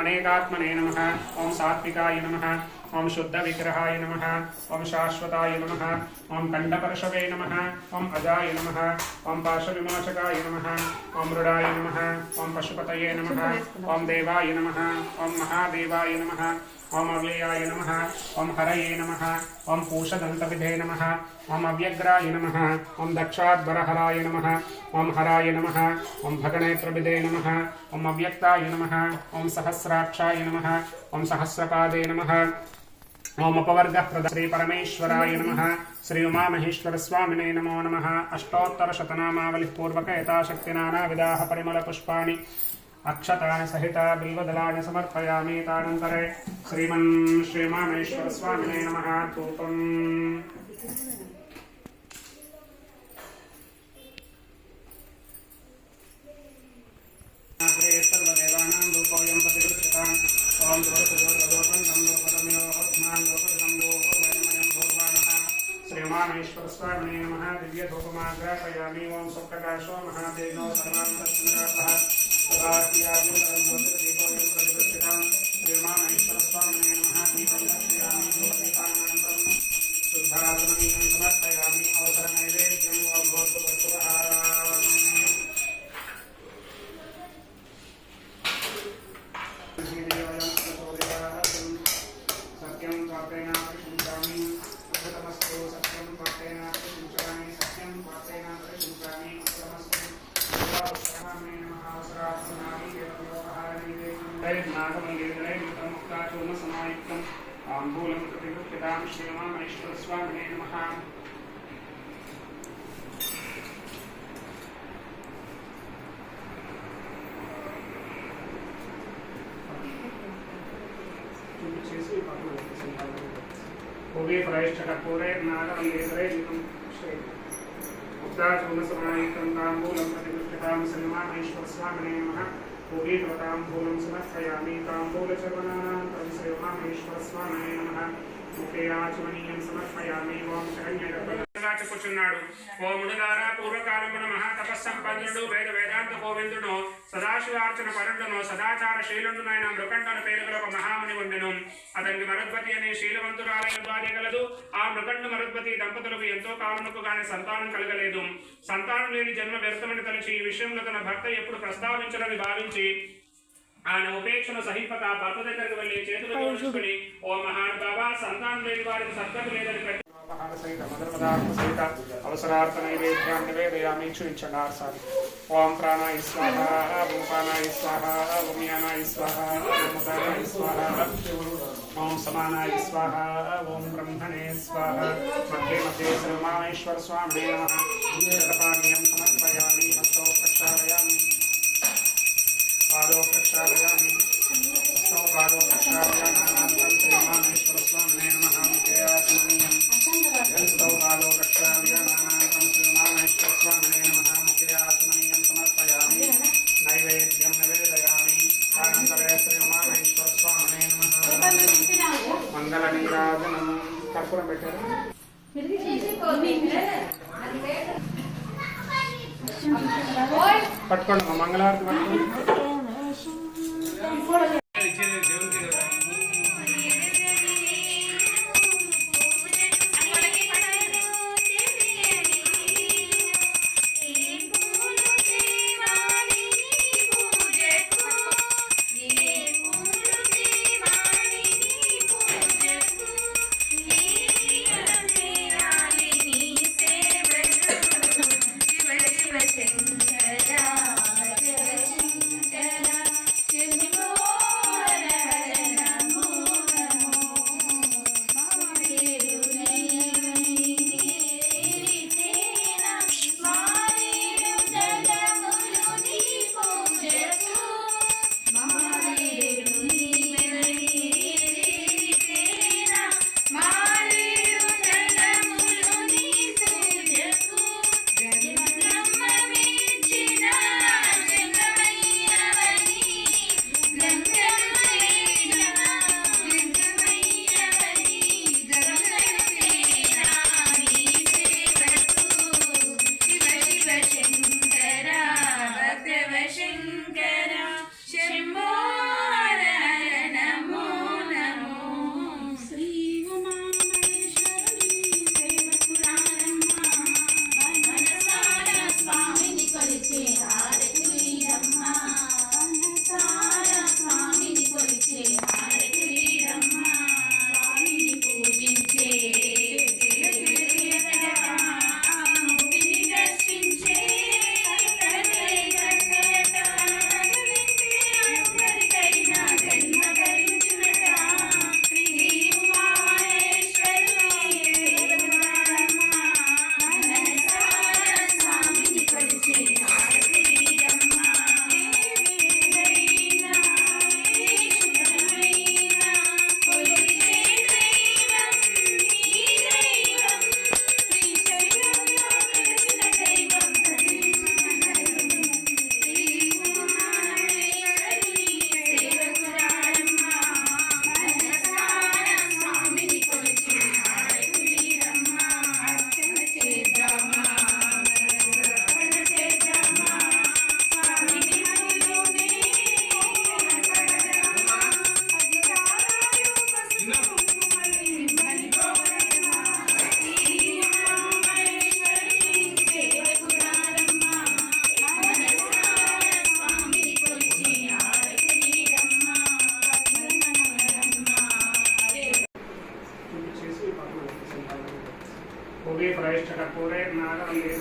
अनेकात्मने नम। ॐ सात्विकाय नमः। ॐ शुद्धविग्रहाय नमः। ॐ शाश्वताय नमः। ॐ कण्डपर्शवे नमः। ॐ अजाय नमः। ॐ पाशविमोचकाय नमः। ॐ मृडाय नम। ॐ पशुपतये नमः। ॐ देवाय नमः। ॐ महादेवाय नमः। ॐ अव्ययाय नमः ॐ हरये नमः ॐ पूषदन्तविधे नमः ॐ अव्यग्राय नमः ॐ दक्षाद्वरहराय नमः ॐ हराय नमः ॐ भगनेत्रविदे नमः ॐ अव्यक्ताय नमः ॐ सहस्राक्षाय नमः ॐ सहस्रपादे नमः ओम अपवर्गः प्रद श्री परमेश्वराय नमः श्री उमामहेश्वरस्वामिने नमो नमः अष्टोत्तरशतनामावलिः पूर्वक यथाशक्तिनानाविधाः परिमलपुष्पाणि अक्षतानि सहिता बिल्वदलानि समर्पयामि तानन्तरे श्रीमन् श्रीमाणेश्वरस्वामिने नमः। धूपम्। श्रीमाणेश्वरस्वामिने नमः दिव्यधूपमाग्रापयामि। स्वप्रकाशो महादेवो Gracias. time. భూమి ప్రయష్టకూరే నాగరం నేత్రే నితం ఉద్దాశూలసమాయుక్తం తాంబూలం ప్రతిపృష్టతాం శ్రీమామేశ్వరస్వామినే నమ భూమి ప్రతాంబూలం సమర్పయామి తాంబూలచర్వణానాం పరిశ్రీమామేశ్వరస్వామినే నమ ముఖే ఆచమనీయం సమర్పయామి పూర్వకాలమున మహాతపస్సంపన్నుడు వేద వేదాంత గోవిందుడు సదాశివార్చన పరుడును సదాచార శీలుండునైన మృకండను పేరుగల ఒక మహాముని ఉండెను అతనికి మరుద్వతి అనే శీలవంతురాలైన భార్య గలదు ఆ మృకండు మరుద్వతి దంపతులకు ఎంతో కాలముకు గాని సంతానం కలగలేదు. సంతానం లేని జన్మ వ్యర్థమని తలచి ఈ విషయంలో తన భర్త ఎప్పుడు ప్రస్తావించడని భావించి ఆయన ఉపేక్షను సహిపక భర్త దగ్గరికి వెళ్ళి చేతులు జోడించుకుని ఓ మహానుభావ సంతానం లేని వారికి సద్గతి లేదని సహిత అవసరార్థ నైవేద్యాన్ని నివేదయామి చూపించండి సార్. ఓం ప్రాణాయ స్వాహ ప్రాణాయ స్వాహ ఓం యానాయ స్వాహ ఓం ఉదానాయ స్వాహ ఓం సమానాయ స్వాహ ఓం బ్రహ్మణే స్వాహ మధ్య మధ్య శ్రీమామేశ్వర స్వామి నమః. కర్పూరం పెట్టారు. పట్టుకోండి పట్టుకోండి.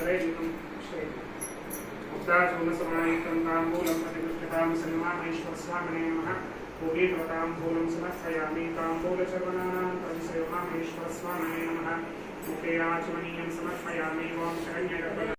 कर्पूरेर्नागमलेसरेजितं मुक्ताचूर्णसमायुक्तं ताम्बूलं प्रतिगृह्यतां सन्मामेश्वरस्वामिने नमः पूगीकृताम्बूलं समर्पयामि ताम्बूलचर्वणानां परिसेवामेश्वरस्वामिने नमः मुखे आचमनीयं समर्पयामि ॐ शरण्यगर्भ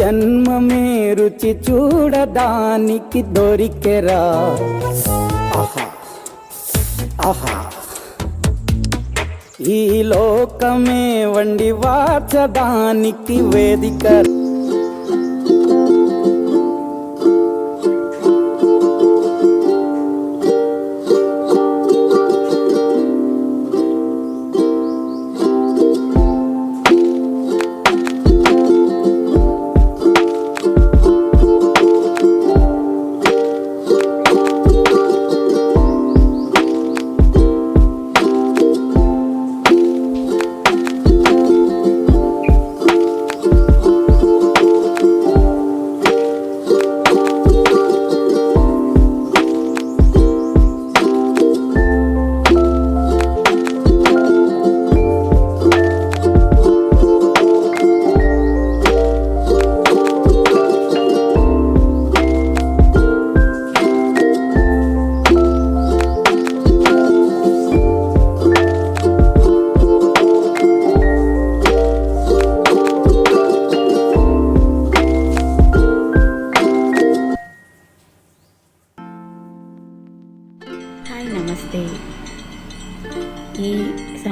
జన్మమే రుచి చూడడానికి దొరికెరా. ఆహా. ఆహా. ఈ లోకమే వండి వాచడానికి వేదిక.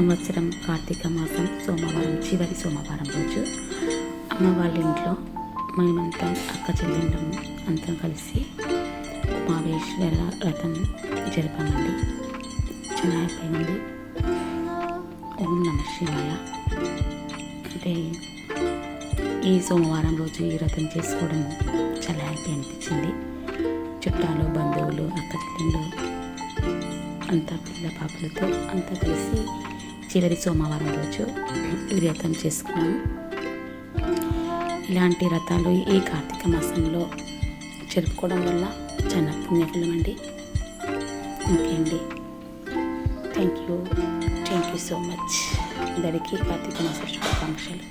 సంవత్సరం కార్తీక మాసం సోమవారం చివరి సోమవారం రోజు అమ్మ వాళ్ళ ఇంట్లో మేమంతా అక్క చెల్లెళ్ళము అంతా కలిసి ఉమావేశ్వర రథం జరిపామండి. చాలా హ్యాపీ ఓం నమ శివాయ. అంటే ఈ సోమవారం రోజు ఈ రథం చేసుకోవడం చాలా హ్యాపీ అనిపించింది. చుట్టాలు బంధువులు అక్క చెల్లెళ్ళు అంతా పిల్ల పాపలతో అంతా కలిసి చివరి సోమవారం రోజు ఈ వ్రతం చేసుకున్నాం. ఇలాంటి వ్రతాలు ఈ కార్తీక మాసంలో జరుపుకోవడం వల్ల చాలా పుణ్యఫలం అండి. ఓకే అండి. Thank you thank you so much అందరికీ కార్తీక మాస శుభాకాంక్షలు.